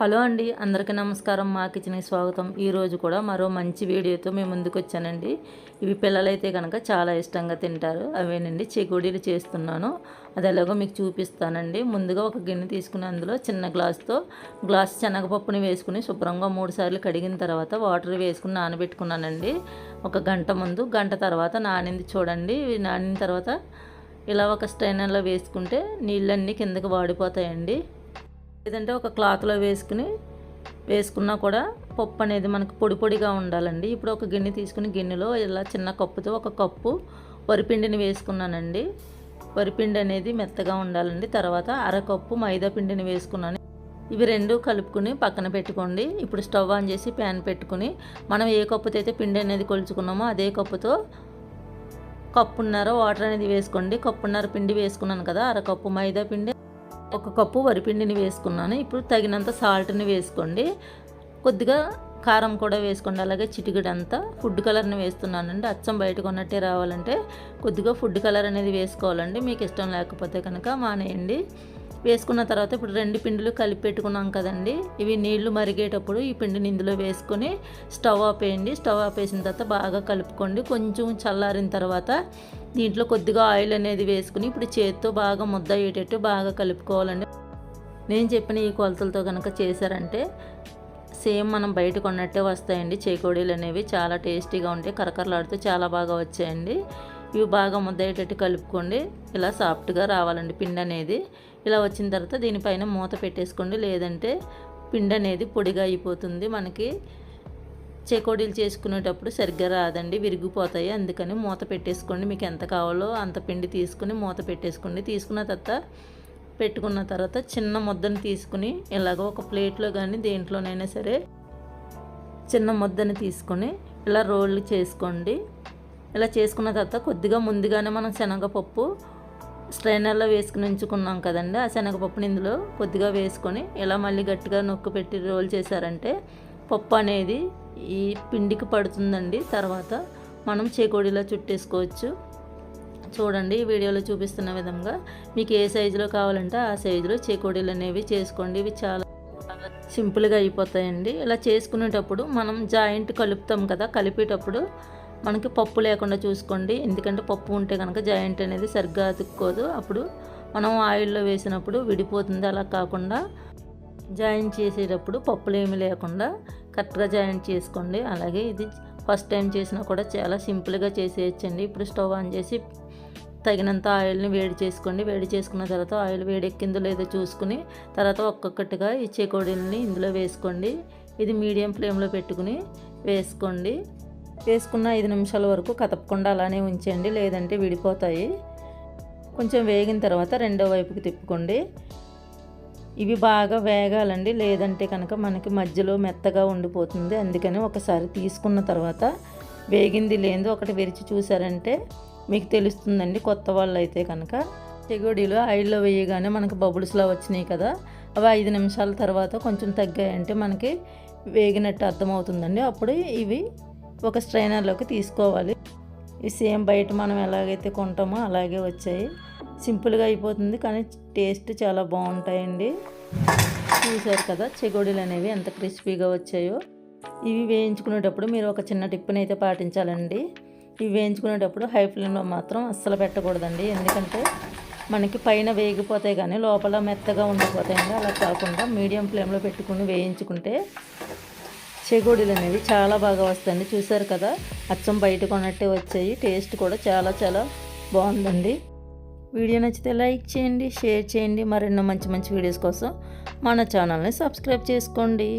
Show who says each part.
Speaker 1: Hello అండి అందరికీ నమస్కారం. మా కిచెన్కి స్వాగతం. ఈరోజు కూడా మరో మంచి వీడియోతో మేము ముందుకు వచ్చానండి. ఇవి పిల్లలైతే కనుక చాలా ఇష్టంగా తింటారు. అవేనండి చెగుడీలు చేస్తున్నాను. అది ఎలాగో మీకు చూపిస్తానండి. ముందుగా ఒక గిన్నె తీసుకుని అందులో చిన్న గ్లాస్తో గ్లాస్ శనగపప్పుని వేసుకుని శుభ్రంగా మూడు సార్లు కడిగిన తర్వాత వాటర్ వేసుకుని నానబెట్టుకున్నానండి. ఒక గంట ముందు గంట తర్వాత నానింది చూడండి. నానిన తర్వాత ఇలా ఒక స్ట్రైనర్లో వేసుకుంటే నీళ్ళన్నీ కిందకి వాడిపోతాయండి. లేదంటే ఒక క్లాత్లో వేసుకుని వేసుకున్నా కూడా పప్పు అనేది మనకు పొడి పొడిగా ఉండాలండి. ఇప్పుడు ఒక గిన్నె తీసుకుని గిన్నెలో ఇలా చిన్న కప్పుతో ఒక కప్పు వరిపిండిని వేసుకున్నానండి. వరిపిండి అనేది మెత్తగా ఉండాలండి. తర్వాత అరకప్పు మైదా పిండిని వేసుకున్నాను. ఇవి రెండు కలుపుకుని పక్కన పెట్టుకోండి. ఇప్పుడు స్టవ్ ఆన్ చేసి ప్యాన్ పెట్టుకుని మనం ఏ కప్పుతో అయితే పిండి అనేది కొలుచుకున్నామో అదే కప్పుతో కప్పున్నర వాటర్ అనేది వేసుకోండి. కప్పున్నర పిండి వేసుకున్నాను కదా అరకప్పు మైదా పిండి. ఒక కప్పు వరిపిండిని వేసుకున్నాను. ఇప్పుడు తగినంత సాల్ట్ని వేసుకోండి. కొద్దిగా కారం కూడా వేసుకోండి. అలాగే చిటికడంతా ఫుడ్ కలర్ని వేస్తున్నానండి. అచ్చం బయట కొన్నట్టే రావాలంటే కొద్దిగా ఫుడ్ కలర్ అనేది వేసుకోవాలండి. మీకు ఇష్టం లేకపోతే కనుక మానేయండి. వేసుకున్న తర్వాత ఇప్పుడు రెండు పిండిలు కలిపి పెట్టుకున్నాం కదండి. ఇవి నీళ్ళు మరిగేటప్పుడు ఈ పిండిని ఇందులో వేసుకొని స్టవ్ ఆపేయండి స్టవ్ ఆపేసిన తర్వాత బాగా కలుపుకోండి. కొంచెం చల్లారిన తర్వాత దీంట్లో కొద్దిగా ఆయిల్ అనేది వేసుకుని ఇప్పుడు చేతితో బాగా ముద్ద అయ్యేటట్టు బాగా కలుపుకోవాలండి. నేను చెప్పిన ఈ కొలతలతో కనుక చేశారంటే సేమ్ మనం బయట కొన్నట్టే వస్తాయండి. చేకోడీలు అనేవి చాలా టేస్టీగా ఉంటాయి. కరకరలాడుతూ చాలా బాగా వచ్చాయండి. ఇవి బాగా ముద్దయ్యేటట్టు కలుపుకోండి. ఇలా సాఫ్ట్గా రావాలండి పిండి అనేది. ఇలా వచ్చిన తర్వాత దీనిపైన మూత పెట్టేసుకోండి. లేదంటే పిండి అనేది పొడిగా అయిపోతుంది మనకి. చేకోడీలు చేసుకునేటప్పుడు సరిగ్గా రాదండి విరిగిపోతాయి. అందుకని మూత పెట్టేసుకోండి. మీకు ఎంత కావాలో అంత పిండి తీసుకుని మూత పెట్టేసుకోండి. తీసుకున్న తర్వాత పెట్టుకున్న తర్వాత చిన్న ముద్దను తీసుకుని ఇలాగ ఒక ప్లేట్లో కానీ దేంట్లోనైనా సరే చిన్న ముద్దను తీసుకొని ఇలా రోళ్ళు చేసుకోండి. ఇలా చేసుకున్న తర్వాత కొద్దిగా ముందుగానే మనం శనగపప్పు స్ట్రైనర్లో వేసుకుని ఉంచుకున్నాం కదండి. ఆ శనగపప్పుని ఇందులో కొద్దిగా వేసుకొని ఇలా మళ్ళీ గట్టిగా నొక్కు పెట్టి రోల్ చేశారంటే పప్పు అనేది ఈ పిండికి పడుతుందండి. తర్వాత మనం చేకోడిలా చుట్టేసుకోవచ్చు. చూడండి వీడియోలో చూపిస్తున్న విధంగా మీకు ఏ సైజులో కావాలంటే ఆ సైజులో చేకోడీలు అనేవి చేసుకోండి. ఇవి చాలా సింపుల్గా అయిపోతాయండి. ఇలా చేసుకునేటప్పుడు మనం జాయింట్ కలుపుతాం కదా కలిపేటప్పుడు మనకి పప్పు లేకుండా చూసుకోండి. ఎందుకంటే పప్పు ఉంటే కనుక జాయింట్ అనేది సరిగ్గా అతుక్కోదు. అప్పుడు మనం ఆయిల్లో వేసినప్పుడు విడిపోతుంది. అలా కాకుండా జాయిన్ చేసేటప్పుడు పప్పులు ఏమి లేకుండా కరెక్ట్గా జాయిన్ చేసుకోండి. అలాగే ఇది ఫస్ట్ టైం చేసినా కూడా చాలా సింపుల్గా చేసేయచ్చండి. ఇప్పుడు స్టవ్ ఆన్ చేసి తగినంత ఆయిల్ని వేడి చేసుకోండి. వేడి చేసుకున్న తర్వాత ఆయిల్ వేడెక్కిందో లేదో చూసుకుని తర్వాత ఒక్కొక్కటిగా ఈ చేకోడీలని ఇందులో వేసుకోండి. ఇది మీడియం ఫ్లేమ్లో పెట్టుకుని వేసుకోండి. వేసుకున్న ఐదు నిమిషాల వరకు కదపకుండా అలానే ఉంచండి. లేదంటే విడిపోతాయి. కొంచెం వేగిన తర్వాత రెండో వైపుకి తిప్పుకోండి. ఇవి బాగా వేగాలండి. లేదంటే కనుక మనకి మధ్యలో మెత్తగా ఉండిపోతుంది. అందుకని ఒకసారి తీసుకున్న తర్వాత వేగింది లేదో ఒకటి విరిచి చూసారంటే మీకు తెలుస్తుందండి. కొత్త వాళ్ళు అయితే కనుక చెగోడీలు ఆయిల్లో వేయగానే మనకి బబుల్స్లా వచ్చినాయి కదా. అవి ఐదు నిమిషాల తర్వాత కొంచెం తగ్గాయంటే మనకి వేగినట్టు అర్థమవుతుందండి. అప్పుడు ఇవి ఒక స్ట్రైనర్లోకి తీసుకోవాలి. ఈ సేమ్ బయట మనం ఎలాగైతే కొంటామో అలాగే వచ్చాయి. సింపుల్గా అయిపోతుంది కానీ టేస్ట్ చాలా బాగుంటాయండి. చూసారు కదా చెగోడీలు అనేవి ఎంత క్రిస్పీగా వచ్చాయో. ఇవి వేయించుకునేటప్పుడు మీరు ఒక చిన్న టిప్పుని అయితే పాటించాలండి. ఇవి వేయించుకునేటప్పుడు హై ఫ్లేమ్లో మాత్రం అస్సలు పెట్టకూడదండి. ఎందుకంటే మనకి పైన వేగిపోతాయి కానీ లోపల మెత్తగా ఉండిపోతాయండి. అలా కాకుండా మీడియం ఫ్లేమ్లో పెట్టుకుని వేయించుకుంటే చెగోడీలు అనేవి చాలా బాగా వస్తాయండి. చూసారు కదా అచ్చం బయట కొన్నట్టే వచ్చాయి. టేస్ట్ కూడా చాలా చాలా బాగుందండి. వీడియో నచ్చితే లైక్ చేయండి షేర్ చేయండి. మరెన్నో మంచి మంచి వీడియోస్ కోసం మన ఛానల్ని సబ్స్క్రైబ్ చేసుకోండి.